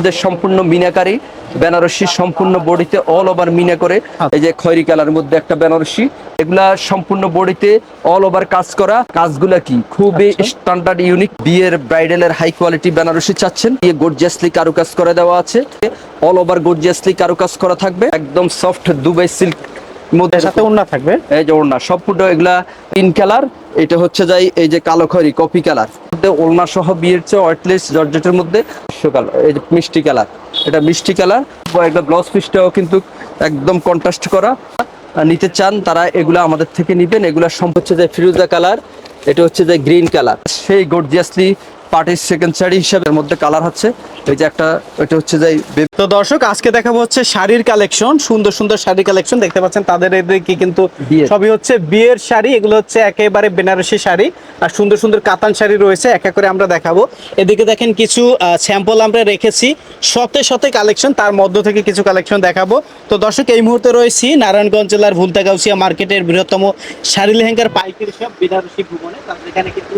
আমাদের সম্পূর্ণ মিনাকারি বেনারসি সম্পূর্ণ বডিতে অল ওভার মিনা করে এই যে খয়রি কালার মধ্যে একটা বেনারসি এগুলা সম্পূর্ণ বডিতে অল ওভার কাজ করা। কাজগুলা কি? খুবই স্ট্যান্ডার্ড ইউনিক বিয়ের ব্রাইডাল এর হাই কোয়ালিটি বেনারসি চাচ্ছেন। দিয়ে গর্জিয়াসলি কারুকাজ করে দেওয়া আছে। অল ওভার গর্জিয়াসলি কারুকাজ করা থাকবে। একদম সফট দুবাই সিল্ক মধ্যে সাথে ওন্না থাকবে? এই যে ওড়না সম্পূর্ণ এগুলা তিন কালার এটা হচ্ছে যাই এই যে কালো খয়রি কপি কালার মধ্যে ওলনা সহ বিয়ের চেয়ে ওয়াইটলেস জর্জেটের মধ্যে কালার, এই যে মিষ্টি কালার, এটা মিষ্টি কালার। একটা ব্লাউজ পিসটাও কিন্তু একদম কন্ট্রাস্ট করা। নিতে চান তারা এগুলো আমাদের থেকে নিবেন। এগুলা হচ্ছে যে ফিরুজা কালার, এটা হচ্ছে যে গ্রিন কালার। সেই গর্জিয়াসলি পার্টির সেকেন্ড শাড়ি হিসাবে এর মধ্যে কালার হচ্ছে। এই যে একটা এটা হচ্ছে যে তো দর্শক আজকে দেখাবো হচ্ছে শাড়ির কালেকশন সুন্দর সুন্দর শাড়ি কালেকশন। দেখতে পাচ্ছেন তাদের এদিকে কিন্তু। সবই হচ্ছে বিয়ের শাড়ি এগুলো হচ্ছে একেবারে বেনারসি শাড়ি। আর সুন্দর সুন্দর কাতান শাড়ি রয়েছে এক এক করে আমরা দেখাবো। এদিকে দেখেন কিছু স্যাম্পল আমরা রেখেছি। শতে শতে কালেকশন তার মধ্য থেকে কিছু কালেকশন দেখাবো। তো দর্শক এই মুহূর্তে রয়েছি নারায়ণগঞ্জ জেলার ভুলতাগাউসিয়া মার্কেটের বৃহত্তম শাড়ি লেহেঙ্গার পাইকারি সব বেনারসি ভুবনে। তার এখানে কিন্তু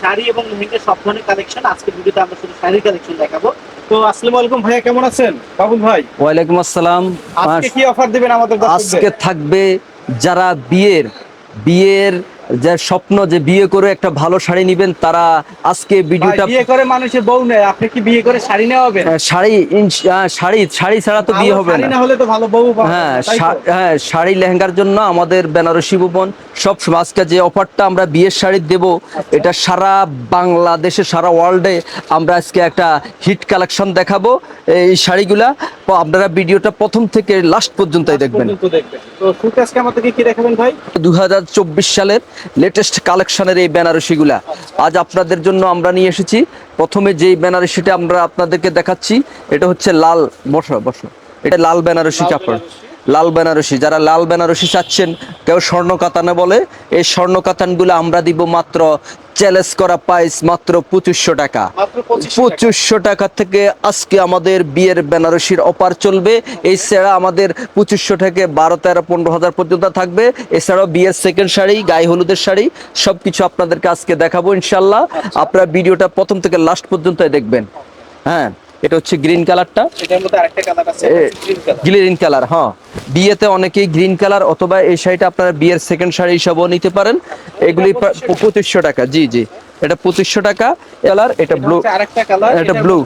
শাড়ি এবং লেহেঙ্গার সব ধরনের কালেকশন আজকে ভিডিওতে আমরা শুধু শাড়ির কালেকশন দেখাবো। তো আসসালামু আলাইকুম ভাইয়া কেমন আছেন? বাবুল ভাই। ওয়ালাইকুম আসসালাম। আজকে কি অফার দিবেন আমাদের আজকে থাকবে যারা বিয়ের বিয়ের যে স্বপ্ন যে বিয়ে করে একটা ভালো শাড়ি নিবেন তারা আজকে ভিডিওটা বিয়ে করে মানুষের বউ নেয় আপনি কি বিয়ে করে শাড়ি নেওয়া হবে? শাড়ি শাড়ি শাড়ি ছাড়া তো বিয়ে হবে শাড়ি না। হলে তো ভালো বউ হ্যাঁ হ্যাঁ শাড়ি লেহেঙ্গার জন্য আমাদের বেনারসি ভুবন সব আজকে যে অফারটা আমরা বিয়ের শাড়ি দেব এটা সারা বাংলাদেশে সারা ওয়ার্ল্ডে আমরা আজকে একটা হিট কালেকশন দেখাবো। এই শাড়িগুলা আপনারা ভিডিওটা প্রথম থেকে লাস্ট পর্যন্তই দেখবেন। পর্যন্ত দেখবেন। তো শুট আজকে আমাদেরকে কি দেখাবেন ভাই? দু সালের লেটেস্ট কালেকশনের এই বেনারসিগুলা। আজ আপনাদের জন্য আমরা নিয়ে এসেছি। প্রথমে যেই বেনারসিটা আমরা আপনাদেরকে দেখাচ্ছি এটা হচ্ছে লাল বসো বসো। এটা লাল বেনারসি কাপড়। লাল বেনারসি। যারা লাল বেনারসি চাচ্ছেন কেউ স্বর্ণ কাতানে বলে এই স্বর্ণ কাতানগুলো আমরা দিব মাত্র চ্যালেঞ্জ করা প্রাইস মাত্র পঁচিশশো টাকা। মাত্র 2500 টাকা। পঁচিশশো টাকা থেকে আজকে আমাদের বিয়ের বেনারসির অফার চলবে। এছাড়া আমাদের পঁচিশশো থেকে বারো তেরো পনেরো হাজার পর্যন্ত থাকবে। এছাড়াও বিয়ের সেকেন্ড শাড়ি গায়ে হলুদের শাড়ি সবকিছু আপনাদেরকে আজকে দেখাবো ইনশাল্লাহ আপনারা ভিডিওটা প্রথম থেকে লাস্ট পর্যন্ত দেখবেন। হ্যাঁ এটা হচ্ছে গ্রিন কালারটা গ্রিন কালার হ্যাঁ। বিয়েতে অনেকেই গ্রিন কালার অথবা এই শাড়িটা আপনারা বিয়ের সেকেন্ড শাড়ি হিসাবেও নিতে পারেন। এগুলি পঁচিশশো টাকা। জি জি। এটা পঁচিশশো টাকা কালার এটা ব্লু এটা ব্লু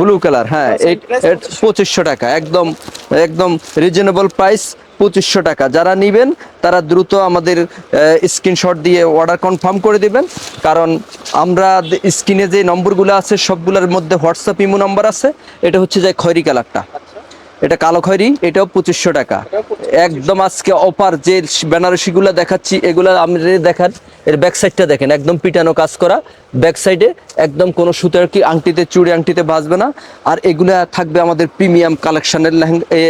ব্লু কালার হ্যাঁ? আচ্ছা, পঁচিশশো টাকা একদম একদম রিজনেবল প্রাইস পঁচিশশো টাকা। যারা নিবেন তারা দ্রুত আমাদের স্ক্রিনশট দিয়ে অর্ডার কনফার্ম করে দিবেন। কারণ আমরা স্ক্রিনে যে নম্বরগুলো আছে সবগুলোর মধ্যে হোয়াটসঅ্যাপ ইমো নম্বর আছে। এটা হচ্ছে যে খয়রি কালারটা। এটা কালো খয়রি এটাও পঁচিশশো টাকা। একদম আজকে অপার যে বেনারসিগুলো দেখাচ্ছি এগুলা আপনি দেখান এর ব্যাক সাইডটা দেখেন একদম পিটানো কাজ করা। ব্যাক সাইডে একদম কোনো সুতার কি আংটিতে চুড়ি আংটিতে বাজবে না। আর এগুলা থাকবে আমাদের প্রিমিয়াম কালেকশনের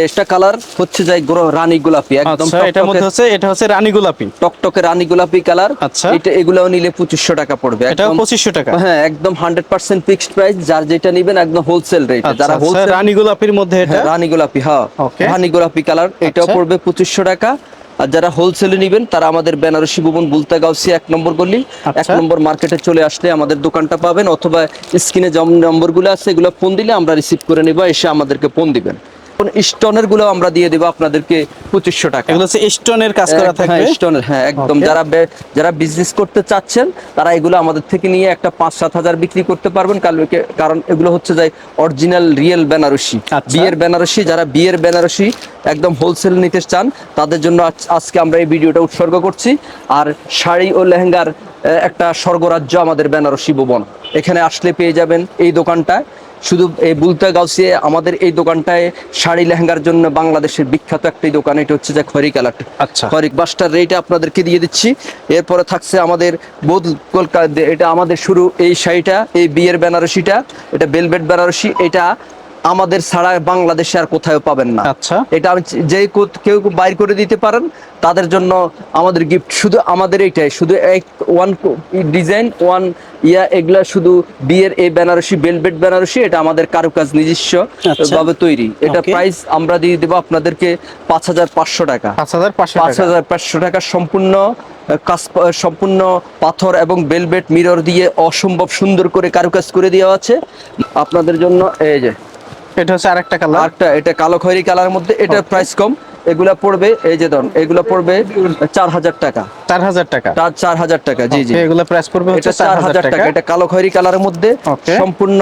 এটা কালার হচ্ছে যাই রানী গোলাপি একদম আচ্ছা এটার মধ্যে হচ্ছে এটা হচ্ছে রানী গোলাপি। টকটকে রানী গোলাপি কালার আচ্ছা। এটা এগুলাও নিলে পঁচিশশো টাকা পড়বে একদম- পঁচিশশো টাকা। হ্যাঁ একদম হান্ড্রেড পার্সেন্ট ফিক্সড প্রাইস যার যেটা নিবেন একদম হোলসেল রেট আচ্ছা, যারা আচ্ছা, হোলসেল রানী গোলাপির মধ্যে এটা? হ্যাঁ, রানী গোলাপি হ্যাঁ. রানী গোলাপি কালার এটাও আচ্ছা। পড়বে পঁচিশশো টাকা। আর যারা হোলসেলে নিবেন তারা আমাদের বেনারসি ভুবন বুলতা গাউসি এক নম্বর গলি এক আচ্ছা। নম্বর মার্কেটে চলে আসলে আমাদের দোকানটা পাবেন অথবা স্ক্রিনে যে নম্বরগুলো আছে এগুলো ফোন দিলে আমরা রিসিভ করে নেব এসে আমাদেরকে ফোন দিবেন স্টোনেরগুলো আমরা দিয়ে দেবো আপনাদেরকে পঁচিশশো টাকা। এগুলো হচ্ছে স্টোনের কাজ করা থাকবে? হ্যাঁ, স্টোনের হ্যাঁ একদম। যারা যারা বিজনেস করতে চাচ্ছেন তারা এগুলো আমাদের থেকে নিয়ে একটা পাঁচ সাত হাজার বিক্রি করতে পারবেন কারণ এগুলো হচ্ছে যে অরিজিনাল রিয়েল বেনারসি। আচ্ছা। বিয়ের বেনারসি যারা বিয়ের বেনারসি একদম হোলসেল নিতে চান তাদের জন্য আজ- আজকে আমরা এই ভিডিওটা উৎসর্গ করছি। আর শাড়ি ও লেহেঙ্গার একটা স্বর্গরাজ্য আমাদের বেনারসি ভুবন। এখানে আসলে পেয়ে যাবেন এই দোকানটায় শুধু এই বুলতা গাউসিয়ে আমাদের এই দোকানটায় শাড়ি লেহেঙ্গার জন্য বাংলাদেশের বিখ্যাত একটি দোকান এটা হচ্ছে যে খরি কালার আচ্ছা। খরিক বাসটার রেট আপনাদেরকে দিয়ে দিচ্ছি। এরপরে থাকছে আমাদের বোধ কলকাতা এটা আমাদের শুরু এই শাড়িটা এই বিয়ের বেনারসিটা এটা বেলভেট বেনারসি এটা আমাদের ছাড়া বাংলাদেশে আর কোথাও পাবেন না। আচ্ছা। এটা আমি যে কেউ বাইর করে দিতে পারেন তাদের জন্য আমাদের গিফট শুধু আমাদের এইটাই শুধু এক ওয়ান ডিজাইন ওয়ান ইয়া এগুলা শুধু বিয়ের এই বেনারসি বেলভেট বেনারসি এটা আমাদের কারুকাজ নিজস্ব আচ্ছা। ভাবে তৈরি। এটা প্রাইস আমরা দিয়ে দেবো আপনাদেরকে পাঁচ হাজার পাঁচশো টাকা। পাঁচ হাজার পাঁচ টাকা। হাজার পাঁচশো টাকা সম্পূর্ণ কাজ সম্পূর্ণ পাথর এবং বেলবেট মিরর দিয়ে অসম্ভব সুন্দর করে কারুকাজ করে দেওয়া আছে। আপনাদের জন্য এই যে এটা হচ্ছে আরেকটা কালার আরেকটা এটা কালো খয়েরি কালারের মধ্যে এটার প্রাইস কম। এগুলা পড়বে এই যে ধরুন এগুলা পড়বে চার হাজার টাকা। চার হাজার টাকা। চার চার হাজার টাকা জি জি। এগুলো প্রাইস পড়বে এটা চার হাজার টাকা। এটা কালো খয়েরি কালারের মধ্যে সম্পূর্ণ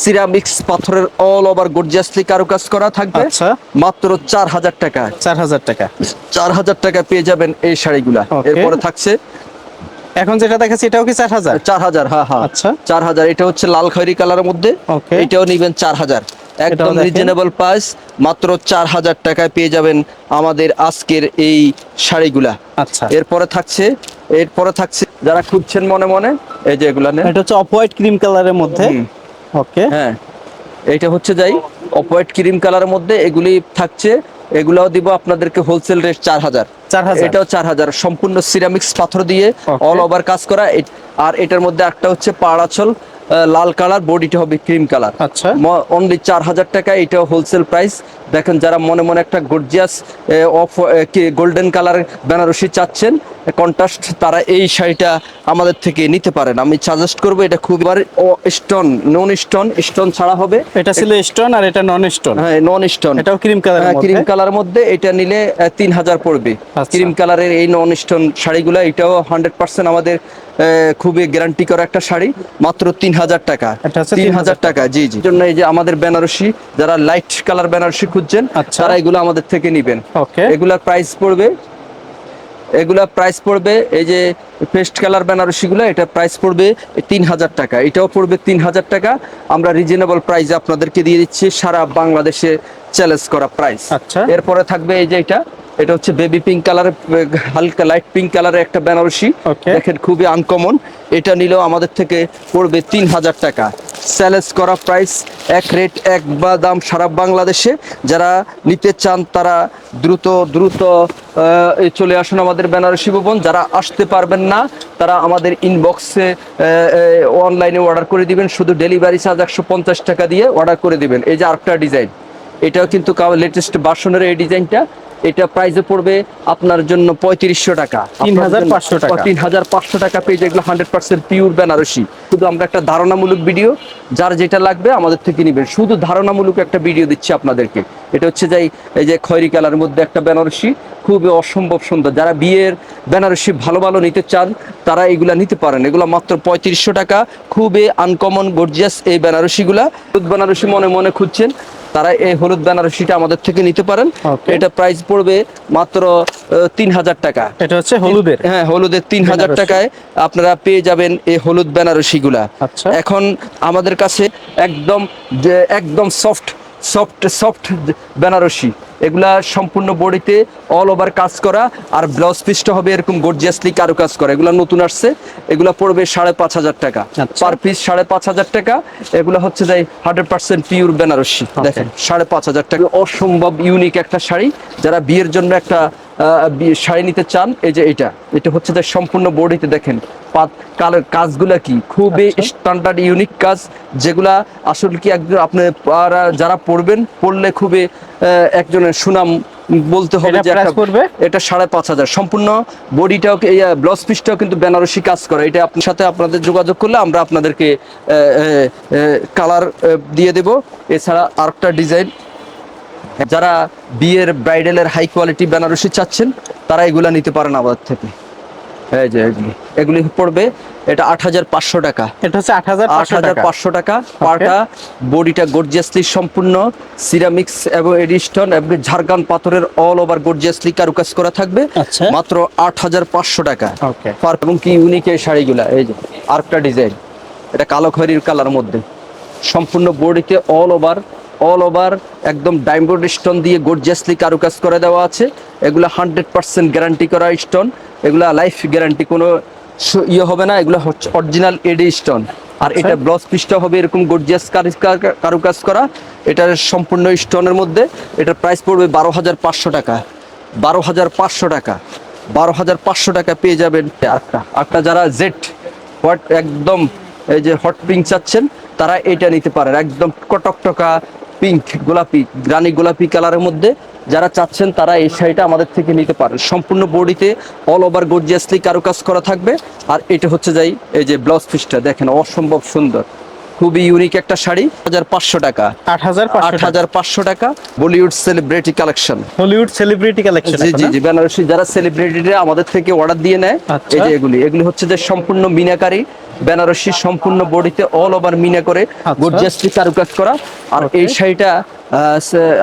সিরামিক্স পাথরের অল ওভার গর্জিয়াসলি কারুকাজ করা থাকবে। আচ্ছা। মাত্র চার হাজার টাকা। চার হাজার টাকা। চার হাজার টাকা পেয়ে যাবেন এই শাড়িগুলা. এরপরে থাকছে এখন যেটা দেখাচ্ছি এটাও কি চার হাজার? চার হাজার হ্যাঁ হ্যাঁ। আচ্ছা। চার হাজার এটা হচ্ছে লাল খয়েরি কালারের মধ্যে. এটাও নিবেন চার হাজার। একদম রিজনেবল প্রাইস মাত্র চার হাজার টাকায় পেয়ে যাবেন আমাদের আজকের এই শাড়িগুলা। আচ্ছা। এরপরে থাকছে এরপরে থাকছে যারা খুঁজছেন মনে মনে এই যে এগুলা এটা হচ্ছে অফ হোয়াইট ক্রিম কালারের মধ্যে। ওকে হ্যাঁ। এইটা হচ্ছে যাই অফ হোয়াইট ক্রিম কালারের মধ্যে এগুলি থাকছে এগুলাও দিব আপনাদেরকে হোলসেল রেট চার হাজার 4000 এটাও চার হাজার সম্পূর্ণ সিরামিক্স পাথর দিয়ে অল ওভার কাজ করা। আর এটার মধ্যে একটা হচ্ছে পাড়াচল লাল কালার বডিটা হবে ক্রিম কালার আচ্ছা। অনলি চার হাজার টাকা এটাও হোলসেল প্রাইস দেখেন যারা মনে মনে একটা gorgeous of golden colour Banarasi চাচ্ছেন কন্ট্রাস্ট তারা এই শাড়িটা আমাদের থেকে নিতে পারেন। আমি সাজেস্ট করব এটা খুব স্টোন নন স্টোন স্টোন ছাড়া হবে। এটা ছিল স্টোন আর এটা নন স্টোন হ্যাঁ নন স্টোন এটাও ক্রিম কালারের ক্রিম মধ্যে? কালার মধ্যে এটা নিলে তিন হাজার পড়বে। আচ্ছা। ক্রিম কালারের এই নন স্টোন শাড়িগুলো এটাও হান্ড্রেড পার্সেন্ট আমাদের খুবই গ্যারান্টি করা একটা শাড়ি মাত্র তিন হাজার টাকা তিন হাজার টাকা জি জি। জন্য এই যে আমাদের বেনারসি যারা লাইট কালার বেনারসি খুঁজছেন আচ্ছা। তারা এগুলো আমাদের থেকে নিবেন। এগুলার প্রাইস পড়বে এগুলা প্রাইস পড়বে এই যে পেস্ট কালার বেনারসিগুলো এটা প্রাইস পড়বে তিন হাজার টাকা। এটাও পড়বে তিন হাজার টাকা। আমরা রিজনেবল প্রাইসে আপনাদেরকে দিয়ে দিচ্ছি সারা বাংলাদেশে চ্যালেঞ্জ করা প্রাইস আচ্ছা। এরপরে থাকবে এই যে এটা এটা হচ্ছে বেবি পিঙ্ক কালার হালকা লাইট পিঙ্ক কালারের একটা বেনারসি। দেখেন খুবই আনকমন এটা নিলেও আমাদের থেকে পড়বে তিন হাজার টাকা। চ্যালেঞ্জ করা প্রাইস এক রেট এক বা দাম সারা বাংলাদেশে। যারা নিতে চান তারা দ্রুত দ্রুত চলে আসুন আমাদের বেনারসি ভবন। যারা আসতে পারবেন না তারা আমাদের ইনবক্সে অনলাইনে অর্ডার করে দিবেন। শুধু ডেলিভারি চার্জ একশো পঞ্চাশ টাকা দিয়ে অর্ডার করে দিবেন। এই যে আরেকটা ডিজাইন এটাও কিন্তু লেটেস্ট বাসনের এই ডিজাইনটা এটা প্রাইসে পড়বে আপনার জন্য পঁয়ত্রিশশো টাকা। 3500 টাকা। তিন হাজার পাঁচশো টাকা পেয়ে যেগুলো হান্ড্রেড পার্সেন্ট পিওর বেনারসি শুধু আমরা একটা ধারণামূলক ভিডিও যার যেটা লাগবে আমাদের থেকে নিবেন। শুধু ধারণামূলক একটা ভিডিও দিচ্ছি আপনাদেরকে। এটা হচ্ছে যাই এই যে খয়রি কালারের মধ্যে একটা বেনারসি খুবই অসম্ভব সুন্দর। যারা বিয়ের বেনারসি ভালো ভালো নিতে চান তারা এগুলা নিতে পারেন। এগুলো মাত্র পঁয়ত্রিশশো টাকা। খুবই আনকমন গর্জিয়াস এই বেনারসিগুলা বেনারসি মনে মনে খুঁজছেন তারা এই হলুদ বেনারসিটা আমাদের থেকে নিতে পারেন। এটা প্রাইস পড়বে মাত্র তিন হাজার টাকা। এটা হচ্ছে হলুদের? হ্যাঁ হলুদের তিন হাজার টাকায় আপনারা পেয়ে যাবেন এই হলুদ বেনারসি গুলা আচ্ছা। এখন আমাদের কাছে একদম একদম সফট সফট সফট বেনারসি। এগুলা সম্পূর্ণ বডিতে অল ওভার কাজ করা আর ব্লাউজ পিসটা হবে এরকম গর্জিয়াসলি কারু কাজ করা। এগুলা নতুন আসছে এগুলা পড়বে সাড়ে পাঁচ হাজার টাকা। আচ্ছা। পার পিস সাড়ে পাঁচ হাজার টাকা এগুলা হচ্ছে যাই হান্ড্রেড পার্সেন্ট পিওর বেনারসি দেখেন সাড়ে পাঁচ হাজার টাকা। অসম্ভব ইউনিক একটা শাড়ি যারা বিয়ের জন্য একটা শাড়ি নিতে চান এই যে এটা এটা হচ্ছে যে সম্পূর্ণ বডিতে দেখেন কালের কাজগুলা কি? খুবই আচ্ছা। স্ট্যান্ডার্ড ইউনিক কাজ যেগুলা আসলে কি একজন আপনি যারা পড়বেন পড়লে খুবই আহ, একজনের সুনাম বলতে হবে এটা যে একটা-? এটা সাড়ে পাঁচ হাজার। সম্পূর্ণ বডিটাও ব্লাউজ পিসটাও কিন্তু বেনারসি কাজ করে। এটা আপনার সাথে আপনাদের যোগাযোগ করলে আমরা আপনাদেরকে কালার দিয়ে দেব। এছাড়া আরেকটা ডিজাইন যারা বিয়ের ব্রাইডালের হাই কোয়ালিটি বেনারসি চাচ্ছেন তারা এগুলা নিতে পারেন আমাদের থেকে। এই যে এগুলি পড়বে এটা আট হাজার পাঁচশো টাকা। এটা হচ্ছে আট হাজার আট হাজার পাঁচশো টাকা। পাটা বডিটা গর্জিয়াসলি সম্পূর্ণ সিরামিক্স এবং এডিস্টন এবং ঝাড়গান পাথরের অল ওভার গর্জিয়াসলি কারুকাজ করা থাকবে। আচ্ছা। মাত্র আট হাজার পাঁচশো টাকা। এবং কি ইউনিক এই শাড়িগুলা এই যে আরেকটা ডিজাইন এটা কালো খয়েরির কালার মধ্যে। সম্পূর্ণ বডিতে অল ওভার অল ওভার একদম ডায়মন্ড স্টোন দিয়ে গর্জিয়াসলি কারুকাজ করে দেওয়া আছে। এগুলা হান্ড্রেড পার্সেন্ট গ্যারান্টি করা স্টোন এগুলা লাইফ গ্যারান্টি কোনো ইয়ে হবে না এগুলো হচ্ছে অরিজিনাল এডি স্টোন আর এটা ব্লাউজ পিসটা হবে এরকম গর্জিয়াস কারুকাজ করা। এটার সম্পূর্ণ স্টোনের মধ্যে। এটার প্রাইস পড়বে বারো হাজার পাঁচশো টাকা। বারো হাজার পাঁচশো টাকা। বারো হাজার পাঁচশো টাকা পেয়ে যাবেন আটটা। আটটা যারা জেট হোয়াট একদম এই যে হট পিঙ্ক চাচ্ছেন তারা এটা নিতে পারেন। একদম কটকটকা পিঙ্ক গোলাপি রানী গোলাপি কালারের মধ্যে যারা চাচ্ছেন তারা এই শাড়িটা আমাদের থেকে নিতে পারেন সম্পূর্ণ বডিতে অল ওভার গর্জিয়াসলি কারুকাজ করা থাকবে। আর এটা হচ্ছে যাই এই যে ব্লাউজ পিসটা দেখেন অসম্ভব সুন্দর। খুবই ইউনিক একটা শাড়ি হাজার পাঁচশো টাকা। আট হাজার আট পাঁচশো হাজার পাঁচশো টাকা Bollywood celebrity collection Hollywood celebrity collection জি জি জি বেনারসি যারা সেলিব্রিটিরা আমাদের থেকে অর্ডার দিয়ে নেয় আচ্ছা। এই যে এগুলি। এগুলি হচ্ছে যে সম্পূর্ণ মিনাকারি বেনারসি সম্পূর্ণ বডিতে অল ওভার মিনা করে আচ্ছা। কারুকাজ করা। আর এই শাড়িটা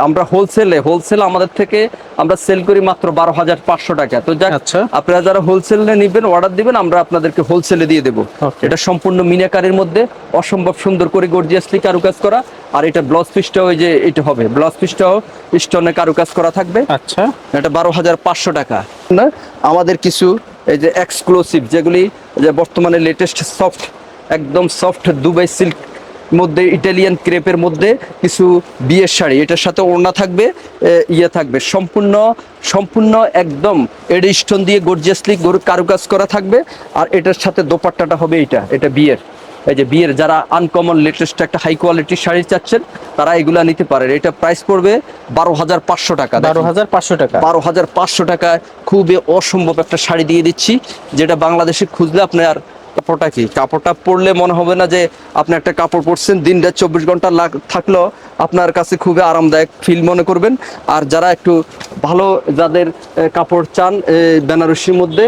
আমরা হোলসেলে হোলসেল আমাদের থেকে আমরা সেল করি মাত্র বারো হাজার পাঁচশো টাকা। তো যাক আচ্ছা। আপনারা যারা হোলসেলে নিবেন অর্ডার দিবেন আমরা আপনাদেরকে হোলসেলে দিয়ে দেবো। এটা সম্পূর্ণ মিনাকারির মধ্যে অসম্ভব সুন্দর করে গর্জিয়াসলি কারুকাজ করা। আর এটা ব্লাউজ পিসটাও ওই যে এটা হবে। ব্লাউজ পিসটাও স্টোনে কারুকাজ করা থাকবে। আচ্ছা। এটা বারো হাজার পাঁচশো টাকা। না আমাদের কিছু এই যে এক্সক্লুসিভ যেগুলি যে বর্তমানে লেটেস্ট সফট একদম সফট দুবাই সিল্ক মধ্যে ইটালিয়ান ক্রেপের মধ্যে কিছু বিয়ের শাড়ি। এটার সাথে ওড়না থাকবে ইয়ে থাকবে। সম্পূর্ণ সম্পূর্ণ একদম এডিস্টোন দিয়ে গর্জিয়াসলি কারুকাজ করা থাকবে। আর এটার সাথে দোপাট্টাটা হবে এটা এটা বিয়ের। এই যে বিয়ের যারা আনকমন লেটেস্ট একটা হাই কোয়ালিটির শাড়ি চাচ্ছেন তারা এগুলা নিতে পারেন। এটা প্রাইস পড়বে বারো হাজার পাঁচশো টাকা। বারো হাজার পাঁচশো টাকা। বারো হাজার পাঁচশো টাকায় খুবই অসম্ভব একটা শাড়ি দিয়ে দিচ্ছি যেটা বাংলাদেশে খুঁজলে আপনার কাপড়টা কি? কাপড়টা পরলে মনে হবে না যে আপনি একটা কাপড় পরছেন, দিন রাত চব্বিশ ঘণ্টা থাকলেও আপনার কাছে খুবই আরামদায়ক ফিল মনে করবেন। আর যারা একটু ভালো যাদের কাপড় চান বেনারসির মধ্যে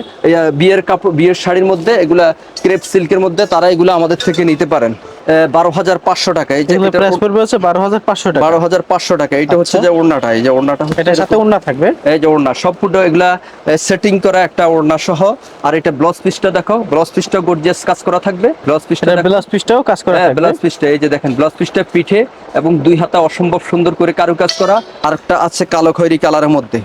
বিয়ের কাপড়, বিয়ের শাড়ির মধ্যে, এগুলা ক্রেপ সিল্কের মধ্যে, তারা এগুলো আমাদের থেকে নিতে পারেন। বারো হাজার পাঁচশো টাকা। এই যে প্রাইস পড়বে হচ্ছে বারো হাজার পাঁচশো টাকা। বারো হাজার পাঁচশো টাকা। এটা হচ্ছে আচ্ছা। যে ওড়নাটা। এই যে ওড়নাটা এটার সাথে ওড়না থাকবে? এই যে ওড়না। সম্পূর্ণ এগুলা সেটিং করা একটা ওড়না সহ। আর এটা ব্লাউজ পিসটা দেখো। ব্লাউজ পিসটা গর্জিয়াস কাজ করা থাকবে। ব্লাউজ পিসটা ব্লাউজ পিসটাও কাজ করা হ্যাঁ থাকবে। ব্লাউজ পিসটা এই যে দেখেন ব্লাউজ পিসটা পিঠে এবং দুই হাতা অসম্ভব সুন্দর করে কারুকাজ করা। আর একটা আছে কালো খয়েরি কালারের মধ্যে।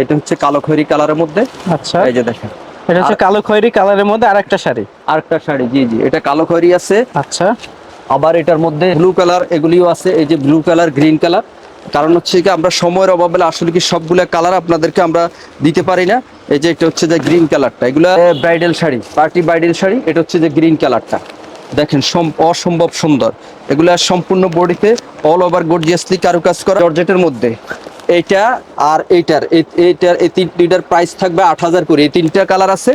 এটা হচ্ছে কালো খয়েরি কালারের মধ্যে। আচ্ছা। এই যে দেখেন। এটা হচ্ছে কালো খয়েরি কালারের মধ্যে আরেকটা শাড়ি। আরেকটা শাড়ি জি জি এটা কালো খয়েরি আছে। আচ্ছা। আবার এটার মধ্যে ব্লু কালার এগুলিও আছে এই যে ব্লু কালার গ্রিন কালার কারণ হচ্ছে কি আমরা সময়ের অভাবে আসলে কি সবগুলা কালার আপনাদেরকে আমরা দিতে পারি না। এই যে এটা হচ্ছে যে গ্রিন কালারটা এগুলো bridal sari party bridal sari এটা হচ্ছে যে গ্রিন কালারটা দেখেন সম- অসম্ভব সুন্দর। এগুলা সম্পূর্ণ বডিতে অল ওভার গর্জিয়াসলি কারুকাজ করা। জর্জেটের মধ্যে। এইটা আর এইটার এই- এইটার এই তিনটার প্রাইস থাকবে আট হাজার করে। এই তিনটা কালার আছে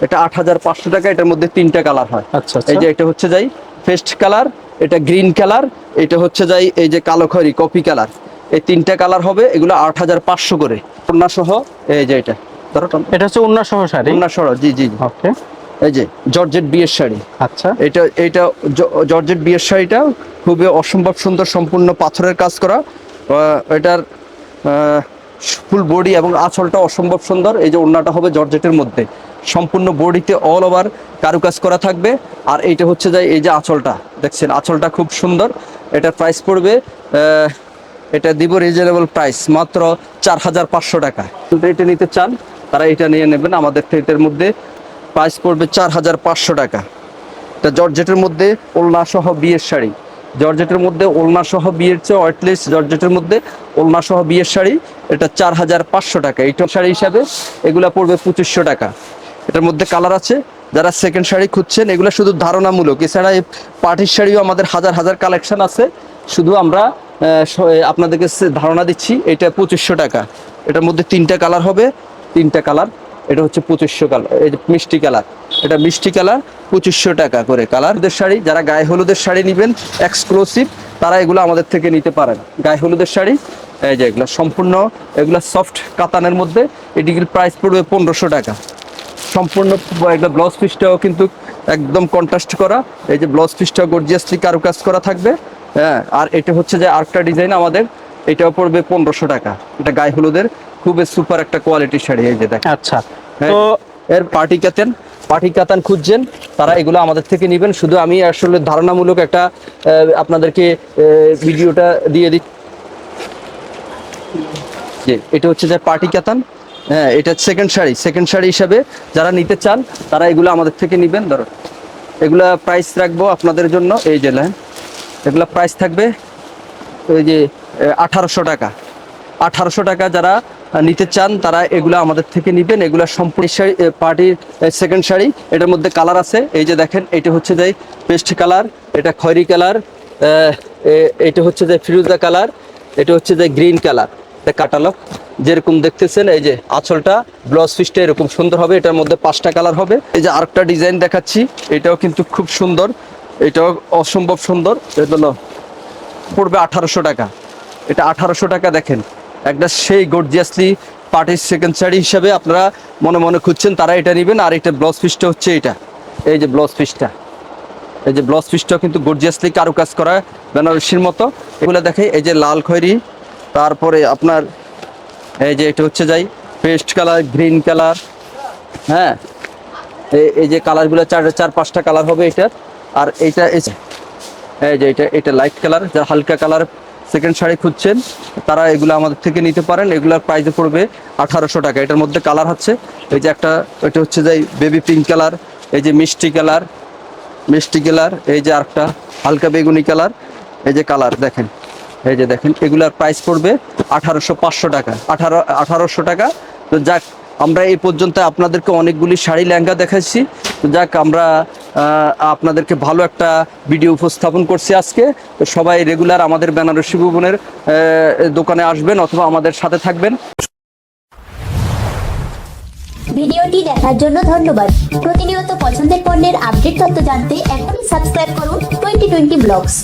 এটা আট হাজার পাঁচশো টাকা এটার মধ্যে তিনটা কালার হয়। আচ্ছা এই যে এটা হচ্ছে যাই ফেস্ট কালার এটা গ্রিন কালার এটা হচ্ছে যাই এই যে কালো খরি কপি কালার এই তিনটা কালার হবে এগুলো আট হাজার পাঁচশো করে। কন্যা সহ এই যে এটা। ধরো এটা হচ্ছে ওড়না সহ শাড়ি? কন্যা সহ জি জি জি। ওকে। এই যে জর্জেট বিয়ের শাড়ি। আচ্ছা। এটা এটা জর্জেট বিয়ের শাড়িটা খুবই অসম্ভব সুন্দর সম্পূর্ণ পাথরের কাজ করা। এটার ফুল বডি এবং আঁচলটা অসম্ভব সুন্দর। এই যে ওড়নাটা হবে জর্জেটের মধ্যে। সম্পূর্ণ বডিতে অল ওভার কারুকাজ করা থাকবে। আর এইটা হচ্ছে যে এই যে আঁচলটা, দেখছেন? আঁচলটা খুব সুন্দর। এটার প্রাইস পড়বে এটা দিব রিজনেবল প্রাইস মাত্র চার হাজার পাঁচশো টাকা। এটা নিতে চান, তারা এটা নিয়ে নেবেন। আমাদের এটার মধ্যে প্রাইস পড়বে চার হাজার পাঁচশো টাকা। এটা জর্জেটের মধ্যে ওলনা সহ বিয়ের শাড়ি। জর্জেটের মধ্যে ওলনা সহ বিয়ের চেয়ে অ্যাটলিস্ট জর্জেটের মধ্যে ওলনা সহ বিয়ের শাড়ি, এটা চার হাজার পাঁচশো টাকা। এইটা শাড়ি হিসাবে এগুলা পড়বে পঁচিশশো টাকা। এটার মধ্যে কালার আছে। যারা সেকেন্ড শাড়ি খুঁজছেন, এগুলো শুধু ধারণামূলক। এছাড়া এই পার্টির শাড়িও আমাদের হাজার হাজার কালেকশন আছে। শুধু আমরা আপনাদেরকে ধারণা দিচ্ছি, এটা পঁচিশশো টাকা। এটার মধ্যে তিনটা কালার হবে। তিনটা কালার। এটা হচ্ছে পঁচিশশো কালার, এই মিষ্টি কালার। এটা মিষ্টি কালার পঁচিশশো টাকা করে কালার শাড়ি। যারা গায়ে হলুদের শাড়ি নেবেন এক্সক্লুসিভ তারা এগুলো আমাদের থেকে নিতে পারেন। গায়ে হলুদের শাড়ি এই যে এগুলো সম্পূর্ণ এগুলো সফট কাতানের মধ্যে এটিগুলোর প্রাইস পড়বে পনেরোশো টাকা। সম্পূর্ণ একটা ব্লাউজ পিসটাও কিন্তু একদম কন্ট্রাস্ট করা। এই যে ব্লাউজ পিসটাও গর্জিয়াসলি কারুকাজ করা থাকবে। হ্যাঁ আর এটা হচ্ছে যে আরেকটা ডিজাইন আমাদের এটাও পড়বে পনেরোশো টাকা। এটা গায়ে হলুদের খুবই সুপার একটা কোয়ালিটির শাড়ি এই যে দেখেন। আচ্ছা হ্যাঁ, তো এর পার্টি কাতান পার্টি কাতান খুঁজছেন, তারা এগুলো আমাদের থেকে নেবেন। শুধু আমি আসলে ধারণামূলক একটা আপনাদেরকে ভিডিওটা দিয়ে দিই এটা হচ্ছে যে পার্টি কাতান হ্যাঁ এটা সেকেন্ড শাড়ি। সেকেন্ড শাড়ি হিসাবে যারা নিতে চান, তারা এগুলো আমাদের থেকে নেবেন। ধরো, এগুলা প্রাইস রাখব আপনাদের জন্য। এই যে লাইন এগুলা প্রাইস থাকবে ওই যে, আঠারোশো টাকা। আঠারোশো টাকা যারা নিতে চান, তারা এগুলো আমাদের থেকে নিবেন। এগুলো সম্পূর্ণ পার্টির সেকেন্ড শাড়ি। এটার মধ্যে কালার আছে। এই যে দেখেন, এটা হচ্ছে যে পেস্ট কালার, এটা খয়রি কালার এটা হচ্ছে যে ফিরোজা কালার, এটা হচ্ছে যে গ্রিন কালার। কাটালক যেরকম দেখতেছেন, এই যে আঁচলটা, ব্লাউজ পিসটা এরকম সুন্দর হবে। এটার মধ্যে পাঁচটা কালার হবে। এই যে আরেকটা ডিজাইন দেখাচ্ছি, এটাও কিন্তু খুব সুন্দর। এটাও অসম্ভব সুন্দর। এটা পড়বে আঠারোশো টাকা। এটা আঠারোশো টাকা দেখেন। একটা সেই গর্জিয়াসলি পার্টির সেকেন্ড শাড়ি হিসাবে আপনারা মনে মনে খুঁজছেন, তারা এটা নেবেন। আর এটা ব্লাউজ পিসটা হচ্ছে এটা। এই যে ব্লাউজ পিসটা এই যে ব্লাউজ পিসটাও কিন্তু গর্জিয়াসলি কারুকাজ করা বেনারসির মতো। এগুলো দেখে এই যে লাল খয়েরি, তারপরে আপনার এই যে এটা হচ্ছে যাই পেস্ট কালার গ্রিন কালার হ্যাঁ? এই যে কালারগুলো চার চার, পাঁচটা কালার হবে এটার। আর এইটা এই যে- এটা এটা লাইট কালার যারা হালকা কালার সেকেন্ড শাড়ি খুঁজছেন, তারা এগুলো আমাদের থেকে নিতে পারেন। এগুলোর প্রাইসে পড়বে আঠারোশো টাকা। এটার মধ্যে কালার হচ্ছে, এই যে একটা, এটা হচ্ছে যে বেবি পিঙ্ক কালার এই যে মিষ্টি কালার মিষ্টি কালার এই যে আরেকটা হালকা বেগুনি কালার এই যে কালার দেখেন, এই যে দেখেন, এগুলার প্রাইস পড়বে আঠারোশো পাঁচশো টাকা, আঠারো, আঠারোশো টাকা। তো যাক আমরা এই পর্যন্ত আপনাদেরকে অনেকগুলি শাড়ি লেহেঙ্গা দেখাচ্ছি যাক, আমরা আপনাদেরকে ভালো একটা ভিডিও উপস্থাপন করছি আজকে। সবাই রেগুলার আমাদের বেনারসি ভুবনের দোকানে আসবেন অথবা আমাদের সাথে থাকবেন। ভিডিওটি দেখার জন্য ধন্যবাদ। প্রতিনিয়ত পছন্দের পণ্যের আপডেট তথ্য জানতে এখনই সাবস্ক্রাইব করুন টোয়েন্টি টোয়েন্টি ব্লগস।